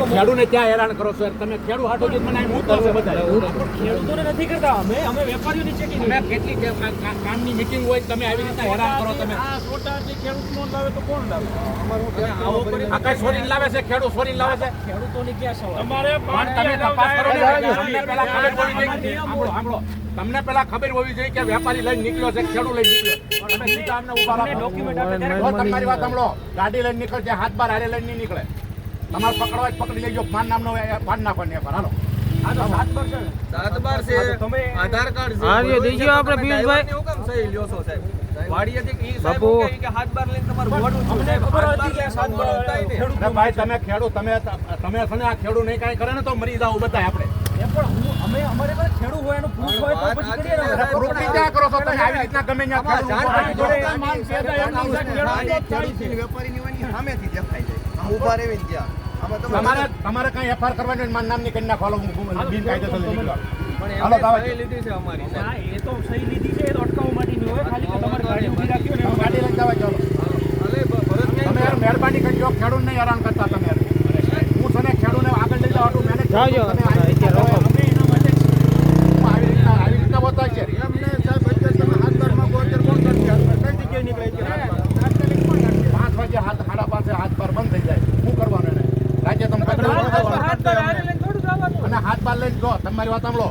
ખેડૂને ક્યાં હેરાન કરો છો? તમે ખેડૂ હાટો જ મને અહીં મૂકો છો બધા ખેડૂતોને નથી કરતા. અમે અમે વેપારીઓની ચેકિંગ અમે કેટલી કામની મીટિંગ હોય તમે આવી રીતના હેરાન કરો તમે. આ સોટા જે ખેડૂત નો લાવે તો કોણ લાવે? આ કઈ સોરીને લાવે છે ખેડૂત સોરીને લાવે છે. ખેડૂતોની ક્યાં સવાલ? તમારે પણ તમે તપાસ કરો ને તમને પહેલા ખબર હોવી જોઈએ સાંભળો, સાંભળો. તમને પહેલા ખબર હોવી જોઈએ કે વેપારી લઈને નીકળ્યો છે ખેડૂત લઈને નીકળ્યો તમે સીધા અમને ઊભા રાખો. તમારી વાત સાંભળો. ગાડી લઈને નીકળે છે હાથ બાર હારે લઈને નહીં નીકળે. તમારે પકડવા જ પકડી લેજો. માન નામનો એ પાડ નાખો ને પર હાલો. આ તો સાત પર છે ને. માન સામેથી દેખાય જાય આમ ઊભા ત્યાં. તમારે તમારે કઈ એફઆર કરવાની હોય, નામની કરી નાખો. એમણે સહી લીધી છે અમારી હા, એ તો સહી લીધી છે એ તો અટકાવવા માટેની હોય ખાલી તમારે ગાડી ઊભી રાખી હોય ગાડી લઈને જવા ચાલો. તમે યાર મહેરબાની કરજો ખેડૂત નહીં હેરાન કરતા તમે યાર. હું છે ને ખેડૂતને આગળ લઈ જવાનું છું. જાજો. પાંચ વાગે હાથ સાડા પાંચે હાથ પર બંધ થઈ જાય. અને હાથ બાર લઈને જો તમારી વાત સાંભળો.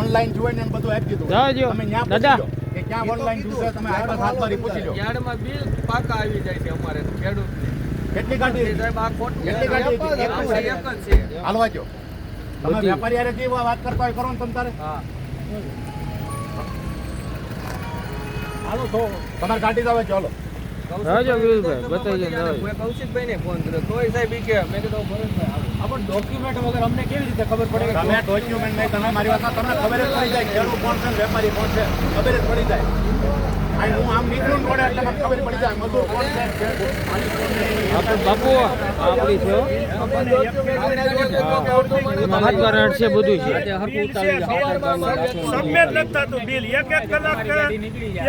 ઓનલાઈન જોઈને એને બધું આપી દીધું. તમે ન્યા દાદા. પૂછી લો કે ક્યાં ઓનલાઈન જોશે તમે હાથ બાર હાથ બાર પૂછી લો યાર્ડમાં બિલ પાકા આવી જાય છે અમારે ખેડૂતને. કેટલી ગાડી? સાહેબ આ ખોટું કેટલી ગાડી એક જ છે હાલવા જો તમે. વેપારી જે વાત કરતા હોય કરો ને તમ તારે. હા. હાલો તો. તમારી ગાડી જ આવે ચાલો રાજો પિયુષભાઈ, બતાવી કૌશિકભાઈને બતાવી. કૌશિકભાઈને ફોન કર્યો તોય સાહેબ કે મેં કીધું ભરતભાઈ આપણ પણ ડોક્યુમેન્ટ વગર અમને કેવી રીતે ખબર પડે કે તમે ડોક્યુમેન્ટ નહીં તમે મારી વાત તમને ખબર જ પડી જાય ખેડૂત કોણ છે ને વેપારી કોણ છે ખબર જ પડી જાય હું આમ નીકળું એટલે મને ખબર પડી જાય મજૂર કોણ છે બાપુ આપણી છે છે બધું છે. સબમિટ નથી થતું બિલ. એક એક કલાક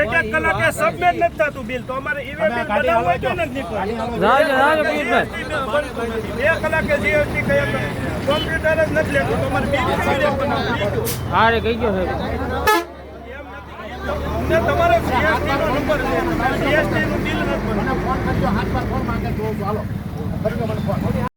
એક એક કલાકે સબમિટ નથી થતું બિલ. તો અમારે ઈવે બિલ બનાવવું હોય તો નથી નીકળતું. બે કલાકે જીએસટી કયા કોમ્પ્યુટર જ નથી લેતું. તમારે બિલ કેવી રીતે બનાવવું? હારે કહી ગયો સાહેબ. અમને તમારો જીએસટી નો નંબર છે. જીએસટી નું બિલ નથી મને ફોન કરજો હાથ પર ફોન માંગે તો હાલો. કરજો મને ફોન